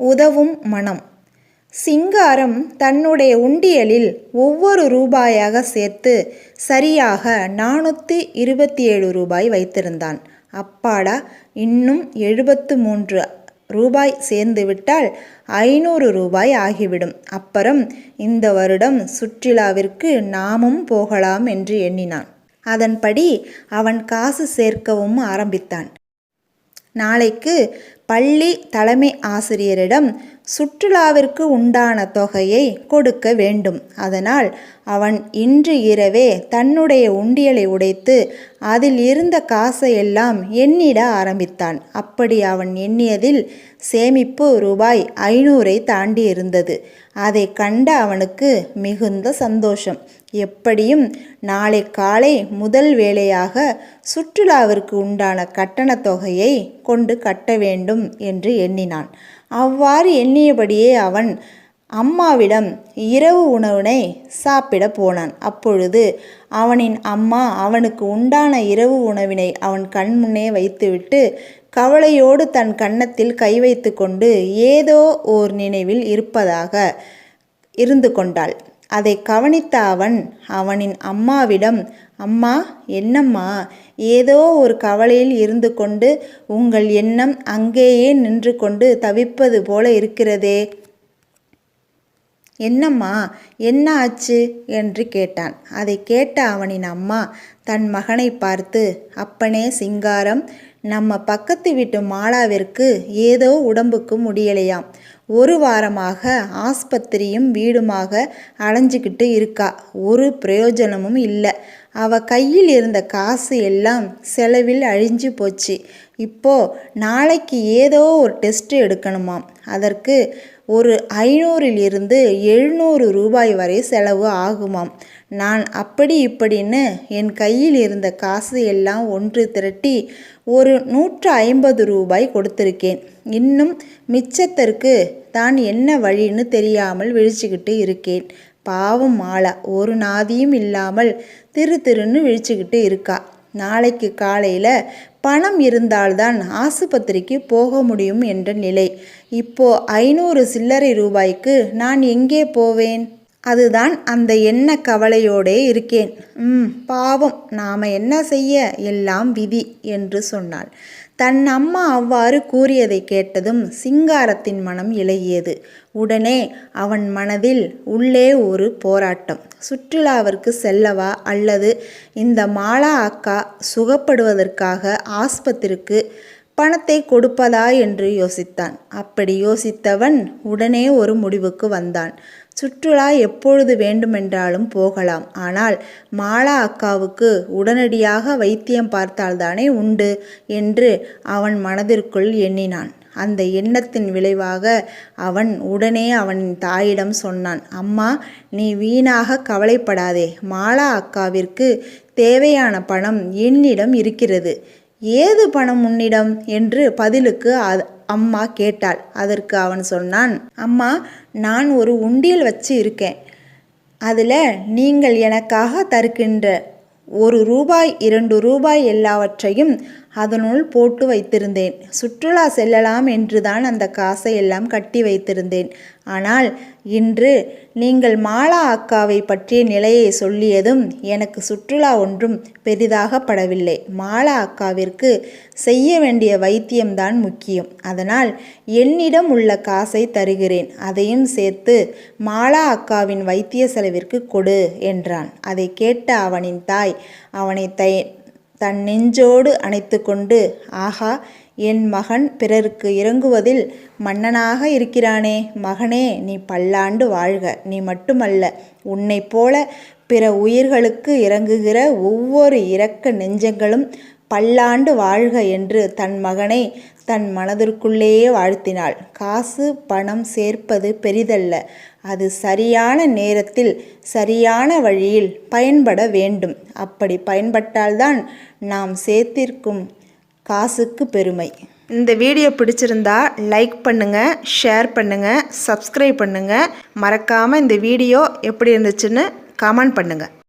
உதவும் மனம். சிங்காரம் தன்னுடைய உண்டியலில் ஒவ்வொரு ரூபாயாக சேர்த்து சரியாக நானூற்றி இருபத்தி ஏழு ரூபாய் வைத்திருந்தான். அப்பாடா இன்னும் எழுபத்து மூன்று ரூபாய் சேர்ந்துவிட்டால் ஐநூறு ரூபாய் ஆகிவிடும். அப்புறம் இந்த வருடம் சுற்றுலாவிற்கு நாமும் போகலாம் என்று எண்ணினான். அதன்படி அவன் காசு சேர்க்கவும் ஆரம்பித்தான். நாளைக்கு பள்ளி தலைமை ஆசிரியரிடம் சுற்றுலாவிற்கு உண்டான தொகையை கொடுக்க வேண்டும். அதனால் அவன் இன்று இரவே தன்னுடைய உண்டியலை உடைத்து அதில் இருந்த காசையெல்லாம் எண்ணிட ஆரம்பித்தான். அப்படி அவன் எண்ணியதில் சேமிப்பு ரூபாய் ஐநூறை தாண்டி இருந்தது அதை கண்ட அவனுக்கு மிகுந்த சந்தோஷம். எப்படியும் நாளை காலை முதல் வேளையாக சுற்றுலாவிற்கு உண்டான கட்டணத் தொகையை கொண்டு கட்ட வேண்டும். என்று எண்ணினான். அவ்வாறு எண்ணியபடியே அவன் அம்மாவிடம் இரவு உணவினை சாப்பிட போனான். அப்பொழுது அவனின் அம்மா அவனுக்கு உண்டான இரவு உணவினை அவன் கண் முன்னே வைத்துவிட்டு கவலையோடு தன் கன்னத்தில் கை வைத்து கொண்டு ஏதோ ஓர் நினைவில் இருப்பதாக இருந்து கொண்டாள். அதை கவனித்த அவன் அவனின் அம்மாவிடம் அம்மா என்னம்மா? ஏதோ ஒரு கவலையில் இருந்து கொண்டு உங்கள் எண்ணம் அங்கேயே நின்று கொண்டு தவிப்பது போல இருக்கிறதே. என்னம்மா என்ன ஆச்சு என்று கேட்டான். அதை கேட்ட அவனின் அம்மா தன் மகனை பார்த்து அப்பனே சிங்காரம் நம்ம பக்கத்து வீட்டு மாலாவிற்கு ஏதோ உடம்புக்கு முடியலையாம். ஒரு வாரமாக ஆஸ்பத்திரியும் வீடுமாக அலைஞ்சிக்கிட்டு இருக்கா. ஒரு பிரயோஜனமும் இல்லை. அவ கையில் இருந்த காசு எல்லாம் செலவில் அழிஞ்சு போச்சு. இப்போ நாளைக்கு ஏதோ ஒரு டெஸ்ட் எடுக்கணுமாம். அதற்கு ஒரு ஐநூறிலிருந்து எழுநூறு ரூபாய் வரை செலவு ஆகுமாம். நான் அப்படி இப்படின்னு என் கையில் இருந்த காசு எல்லாம் ஒன்று திரட்டி ஒரு நூற்று ஐம்பது ரூபாய் கொடுத்துருக்கேன். இன்னும் மிச்சத்திற்கு தான் என்ன வழின்னு தெரியாமல் விழிச்சுக்கிட்டு இருக்கேன். பாவம் மாலா ஒரு நாதியும் இல்லாமல் திரு திருன்னு விழிச்சுக்கிட்டு இருக்கா. நாளைக்கு காலையில் பணம் இருந்தால்தான் ஆசுபத்திரிக்கு போக முடியும் என்ற நிலை. இப்போ ஐநூறு சில்லறை ரூபாய்க்கு நான் எங்கே போவேன்? அதுதான் அந்த எண்ண கவலையோடே இருக்கேன். ம் பாவம் நாம் என்ன செய்ய? எல்லாம் விதி என்று சொன்னாள். தன் அம்மா அவ்வாறு கூறியதை கேட்டதும் சிங்காரத்தின் மனம் இலகியது உடனே அவன் மனதில் உள்ளே ஒரு போராட்டம். சுற்றுலாவிற்கு செல்லவா அல்லது இந்த மாலா அக்கா சுகப்படுவதற்காக ஆஸ்பத்திரிக்கு பணத்தை கொடுப்பதா என்று யோசித்தான். அப்படி யோசித்தவன் உடனே ஒரு முடிவுக்கு வந்தான். சுற்றுலா எப்பொழுது வேண்டுமென்றாலும் போகலாம். ஆனால் மாலா அக்காவுக்கு உடனடியாக வைத்தியம் பார்த்தால்தானே உண்டு என்று அவன் மனதிற்குள் எண்ணினான். அந்த எண்ணத்தின் விளைவாக அவன் உடனே அவனின் தாயிடம் சொன்னான் அம்மா நீ வீணாக கவலைப்படாதே. மாலா அக்காவிற்கு தேவையான பணம் என்னிடம் இருக்கிறது. ஏது பணம் உன்னிடம்? என்று பதிலுக்கு அம்மா கேட்டாள். அதற்கு அவன் சொன்னான் அம்மா நான் ஒரு உண்டியல் வச்சு இருக்கேன். அதில் நீங்கள் எனக்காக தருக்கின்ற ஒரு ரூபாய் இரண்டு ரூபாய் எல்லாவற்றையும் அதனுள் போட்டு வைத்திருந்தேன். சுற்றுலா செல்லலாம் என்றுதான் அந்த காசை எல்லாம் கட்டி வைத்திருந்தேன். ஆனால் இன்று நீங்கள் மாலா அக்காவை பற்றிய நிலையை சொல்லியதும் எனக்கு சுற்றுலா ஒன்றும் பெரிதாக படவில்லை. மாலா அக்காவிற்கு செய்ய வேண்டிய வைத்தியம்தான் முக்கியம். அதனால் என்னிடம் உள்ள காசை தருகிறேன். அதையும் சேர்த்து மாலா அக்காவின் வைத்திய செலவிற்கு கொடு என்றான். அதை கேட்ட அவனின் தாய் அவனை தை தன் நெஞ்சோடு அணைத்து கொண்டு ஆஹா என் மகன் பிறருக்கு இறங்குவதில் மன்னனாக இருக்கிறானே மகனே நீ பல்லாண்டு வாழ்க. நீ மட்டுமல்ல உன்னை போல பிற உயிர்களுக்கு இறங்குகிற ஒவ்வொரு இரக்க நெஞ்சங்களும் பல்லாண்டு வாழ்க என்று தன் மகனை தன் மனதிற்குள்ளேயே வாழ்த்தினாள். காசு பணம் சேர்ப்பது பெரிதல்ல. அது சரியான நேரத்தில் சரியான வழியில் பயன்பட வேண்டும். அப்படி பயன்பட்டால்தான் நாம் சேர்த்திருக்கும் காசுக்கு பெருமை. இந்த வீடியோ பிடிச்சிருந்தா லைக் பண்ணுங்கள் ஷேர் பண்ணுங்கள் சப்ஸ்கிரைப் பண்ணுங்கள் மறக்காமல் இந்த வீடியோ எப்படி இருந்துச்சுன்னு கமெண்ட் பண்ணுங்கள்